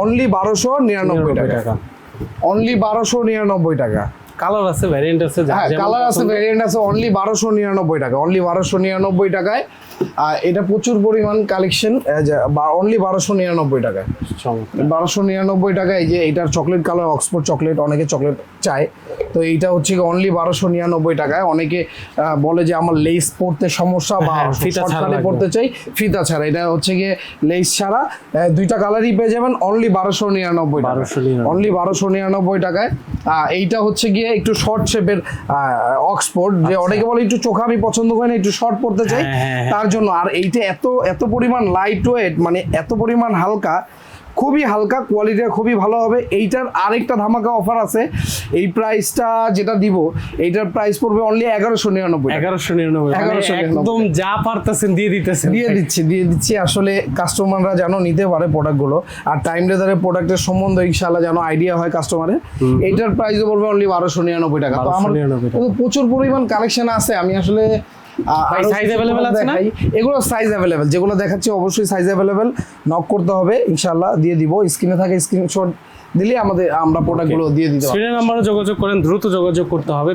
Only বারোশো নিরানব্বই টাকা। অনলি বারোশো নিরানব্বই টাকা। কালার আছে ভ্যারিয়েন্ট আছে হ্যাঁ কালার আছে ভ্যারিয়েন্ট ভেরিয়েন্ট আছে অনলি বারোশো নিরানব্বই টাকা। অনলি বারোশো নিরানব্বই টাকায় এটা প্রচুর পরিমাণ কালেকশন অনলি বারোশো নিরানব্বই টাকায়। বারোশো নিরানব্বই টাকায় যে এইটার চকলেট কালার অক্সফোর্ড চকলেট অনেকে চকলেট চায়। তো এইটা হচ্ছে অনলি বারোশো নিরানব্বই টাকায়। অনেকে বলে যে আমার লেস পড়তে সমস্যা বা হ্যাঁ, ফিতা ছাড়া পড়তে চাই ফিতা ছাড়া। এটা হচ্ছে গিয়ে লেস ছাড়া। দুইটা কালারই পেয়ে যাবেন অনলি বারোশো নিরানব্বই টাকা অনলি বারোশো নিরানব্বই টাকায়। এইটা হচ্ছে গিয়ে একটু শর্ট শেপের অক্সফোর্ড যে অনেকে বলে একটু চোখা আমি পছন্দ করি না একটু শর্ট পড়তে চাই আচ্ছা। হ্যাঁ, হ্যাঁ, হ্যাঁ। তার জন্য আর এইটা এত এত পরিমাণ লাইট ওয়েট মানে এত পরিমাণ হালকা খুবই হালকা কোয়ালিটিটা খুবই ভালো হবে। এইটার আরেকটা ধামাকা অফার আছে। এই প্রাইসটা যেটা দিব এইটার প্রাইস পড়বে অনলি এগারোশো নিরানব্বই এগারোশো নিরানব্বই মানে 1199 একদম যা পারতেছেন দিয়ে দিতেছেন। দিয়ে দিচ্ছি দিয়ে দিচ্ছি। আসলে কাস্টমাররা যেন নিতে পারে প্রোডাক্টগুলো আর টাইম লেদারের প্রোডাক্টের সম্বন্ধে ইনশাআল্লাহ যেন আইডিয়া হয় কাস্টমারের এইটার প্রাইস পড়বে অনলি বারোশো নিরানব্বই টাকা। তো আমার 1299 টাকা। কিন্তু প্রচুর পরিমাণ কালেকশন আছে। আমি আসলে ভাই, সাইজ अवेलेबल আছে না? এগুলো সাইজ অ্যাভেলেবেল যেগুলো দেখাচ্ছি অবশ্যই সাইজ অ্যাভেলেবেল নক করতে হবে ইনশাআল্লাহ দিয়ে দিব। স্ক্রিনে থাকে স্ক্রিনশট দিলে আমাদের আমরা প্রোডাক্টগুলো দিয়ে দিতে পারি স্ক্রিনের নাম্বারে যোগাযোগ করেন দ্রুত যোগাযোগ করতে হবে।